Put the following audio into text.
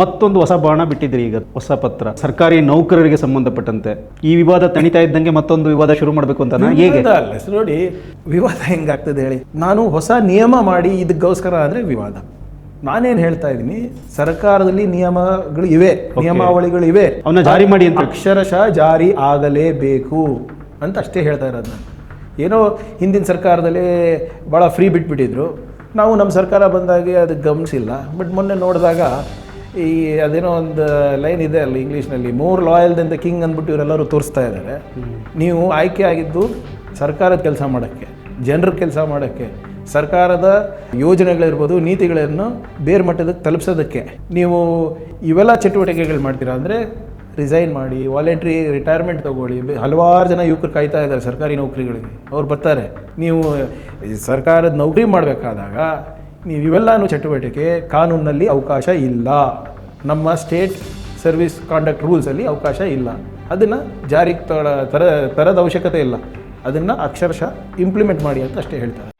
ಮತ್ತೊಂದು ಹೊಸ ಬಾಣ ಬಿಟ್ಟಿದ್ರಿ ಈಗ ಹೊಸ ಪತ್ರ. ಸರ್ಕಾರಿ ನೌಕರರಿಗೆ ಸಂಬಂಧಪಟ್ಟಂತೆ. ಈ ವಿವಾದ ತಣಿತಾ ಇದ್ದಂಗೆ ಮತ್ತೊಂದು ವಿವಾದ ಶುರು ಮಾಡಬೇಕು ಅಂತ ಹೇಗೆ? ಅಲ್ಲ ನೋಡಿ ವಿವಾದ ಹೆಂಗಾಗ್ತದೆ ಹೇಳಿ. ನಾನು ಹೊಸ ನಿಯಮ ಮಾಡಿ ಇದಕ್ಕೋಸ್ಕರ ಆದ್ರೆ ವಿವಾದ. ನಾನೇನು ಹೇಳ್ತಾ ಇದ್ದೀನಿ ಸರ್ಕಾರದಲ್ಲಿ ನಿಯಮಗಳು ಇವೆ ನಿಯಮಾವಳಿಗಳು ಇವೆ. ಅವನ್ನ ಜಾರಿ ಮಾಡಿ ಅಂತ ಅಕ್ಷರಶಃ ಜಾರಿ ಆಗಲೇಬೇಕು ಅಂತ ಅಷ್ಟೇ ಹೇಳ್ತಾ ಇರೋದು ನಾನು. ಏನೋ ಹಿಂದಿನ ಸರ್ಕಾರದಲ್ಲಿ ಭಾಳ ಫ್ರೀ ಬಿಟ್ಬಿಟ್ಟಿದ್ರು. ನಾವು ನಮ್ಮ ಸರ್ಕಾರ ಬಂದಾಗೆ ಅದಕ್ಕೆ ಗಮನಿಸಿಲ್ಲ. ಬಟ್ ಮೊನ್ನೆ ನೋಡಿದಾಗ ಈ ಅದೇನೋ ಒಂದು ಲೈನ್ ಇದೆ ಅಲ್ಲಿ ಇಂಗ್ಲೀಷ್ನಲ್ಲಿ, more loyal than the king ಅಂದ್ಬಿಟ್ಟು ಇವರೆಲ್ಲರೂ ತೋರಿಸ್ತಾ ಇದ್ದಾರೆ. ನೀವು ಆಯ್ಕೆ ಆಗಿದ್ದು ಸರ್ಕಾರದ ಕೆಲಸ ಮಾಡೋಕ್ಕೆ, ಜನರ ಕೆಲಸ ಮಾಡೋಕ್ಕೆ, ಸರ್ಕಾರದ ಯೋಜನೆಗಳಿರ್ಬೋದು, ನೀತಿಗಳನ್ನು ಬೇರೆ ಮಟ್ಟದಕ್ಕೆ ತಲುಪಿಸೋದಕ್ಕೆ ನೀವು ಇವೆಲ್ಲ ಚಟುವಟಿಕೆಗಳು ಮಾಡ್ತೀರಾ ಅಂದರೆ ರಿಸೈನ್ ಮಾಡಿ, ವಾಲಂಟ್ರಿ ರಿಟೈರ್ಮೆಂಟ್ ತಗೊಳ್ಳಿ ಹಲವಾರು ಜನ ಯುವಕರು ಕಾಯ್ತಾ ಇದ್ದಾರೆ ಸರ್ಕಾರಿ ನೌಕರಿಗಳಿಗೆ. ಅವ್ರು ಬರ್ತಾರೆ. ನೀವು ಸರ್ಕಾರದ ನೌಕರಿ ಮಾಡಬೇಕಾದಾಗ ನೀವು ಇವೆಲ್ಲನೂ ಚಟುವಟಿಕೆ, ಕಾನೂನಲ್ಲಿ ಅವಕಾಶ ಇಲ್ಲ. ನಮ್ಮ ಸ್ಟೇಟ್ ಸರ್ವಿಸ್ ಕಾಂಡಕ್ಟ್ ರೂಲ್ಸಲ್ಲಿ ಅವಕಾಶ ಇಲ್ಲ. ಅದನ್ನು ಜಾರಿಗೆ ತರ ತರ ತರದ ಅವಶ್ಯಕತೆ ಇಲ್ಲ. ಅದನ್ನು ಅಕ್ಷರಶಃ ಇಂಪ್ಲಿಮೆಂಟ್ ಮಾಡಿ ಅಂತ ಅಷ್ಟೇ ಹೇಳ್ತಾರೆ.